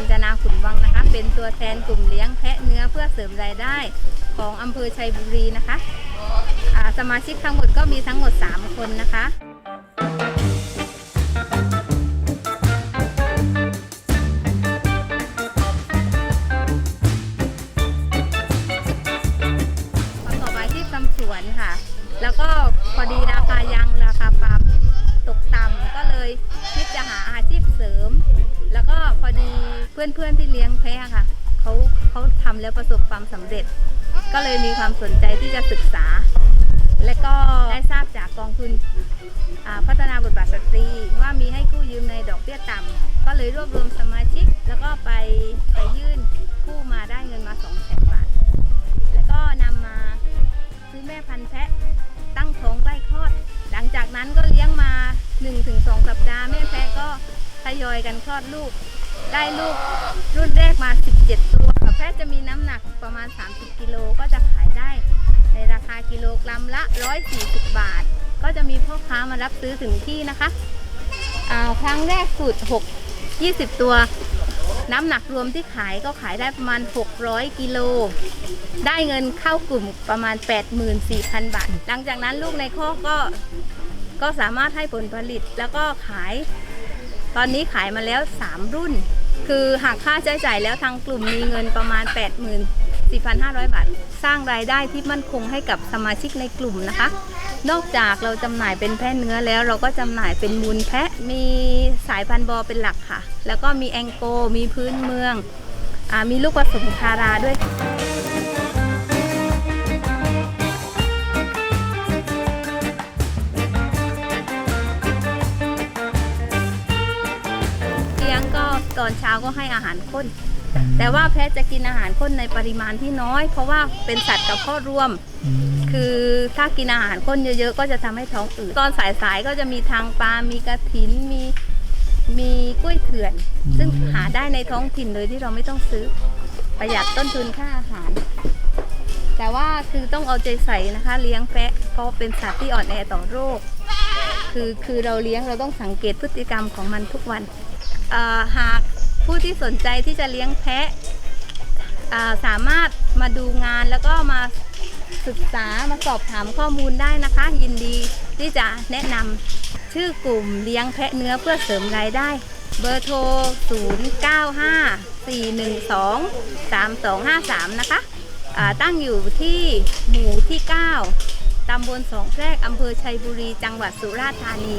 าวกัญจนาขุนวังนะคะ เป็นตัวแทนกลุ่มเลี้ยงแพะเนื้อเพื่อเสริมรายได้ของอำเภอชัยบุรีนะคะาสมาชิกทั้งหมดก็มีทั้งหมด 3 คนนะคะประกอบอาชีพทำสวนค่ะ แล้วก็พอดีราคายางราคาปาล์มตกต่ำก็เลยคิดจะหาอาชีพเสริม ดีเพื่อนๆที่เลี้ยงแพะค่ะเขาเขาทำแล้วประสบความสำเร็จ ก็เลยมีความสนใจที่จะศึกษา และก็ได้ทราบจากกองทุนพัฒนาบทบาทสตรี ว่ามีให้กู้ยืมในดอกเบี้ยต่ำก็เลยรวบรวมสมาชิก แล้วก็ไปไปยื่นกู้มาได้เงินมา2 0 0 0 0 0บาท แล้วก็นำมาซื้อแม่พันธุ์แพะตั้งท้องใกล้คลอด หลังจากนั้นก็เลี้ยงมา 1-2 สัปดาห์แม่แพะก็ทยอยกันคลอดลูก ได้ลูกรุ่นแรกมา 17 ตัวแพะจะมีน้ำหนักประมาณ 30 กิโลก็จะขายได้ในราคากิโลกรัมละ 140 บาท ก็จะมีพ่อค้ามารับซื้อถึงที่นะคะอ่าครั้งแรกสุด 6 20 ตัวน้ำหนักรวมที่ขายก็ขายได้ประมาณ 600 กิโล ได้เงินเข้ากลุ่มประมาณ 84,000 บาท หลังจากนั้นลูกในข้อกก็ก็สามารถให้ผลผลิตแล้วก็ขาย ตอนนี้ขายมาแล้ว 3 รุ่น คือหักค่าใช้จ่ายแล้วทางกลุ่มมีเงินประมาณ 84,500 บาท สร้างรายได้ที่มั่นคงให้กับสมาชิกในกลุ่มนะคะ นอกจากเราจำหน่ายเป็นแพะเนื้อแล้วเราก็จำหน่ายเป็นมูลแพะมีสายพันธุ์บอเป็นหลักค่ะ แล้วก็มีแองโก มีพื้นเมืองอามีลูกผสมคาราด้วย ตอนเช้าก็ให้อาหารข้น แต่ว่าแพะจะกินอาหารข้นในปริมาณที่น้อย เพราะว่าเป็นสัตว์กับข้อรวม คือถ้ากินอาหารข้นเยอะๆ ก็จะทำให้ท้องอืดตอนสายๆก็จะมีทางปลา มีกระถิน มีมีกล้วยเถื่อน ซึ่งหาได้ในท้องถิ่นเลยที่เราไม่ต้องซื้อประหยัดต้นทุนค่าอาหาร แต่ว่าคือต้องเอาใจใส่นะคะ เลี้ยงแพะเพราะเป็นสัตว์ที่อ่อนแอต่อโรค คือคือเราเลี้ยงเราต้องสังเกตพฤติกรรมของมันทุกวันเอ่อ หากผู้ที่สนใจที่จะเลี้ยงแพะสามารถมาดูงานแล้วก็มาศึกษามาสอบถามข้อมูลได้นะคะ ยินดีที่จะแนะนำชื่อกลุ่มเลี้ยงแพะเนื้อเพื่อเสริมรายได้ เบอร์โทร 0954123253 นะคะอ่าตั้งอยู่ที่หมู่ที่ 9 ตำบลสองแพรกอำเภอชัยบุรี จังหวัดสุราษฎร์ธานี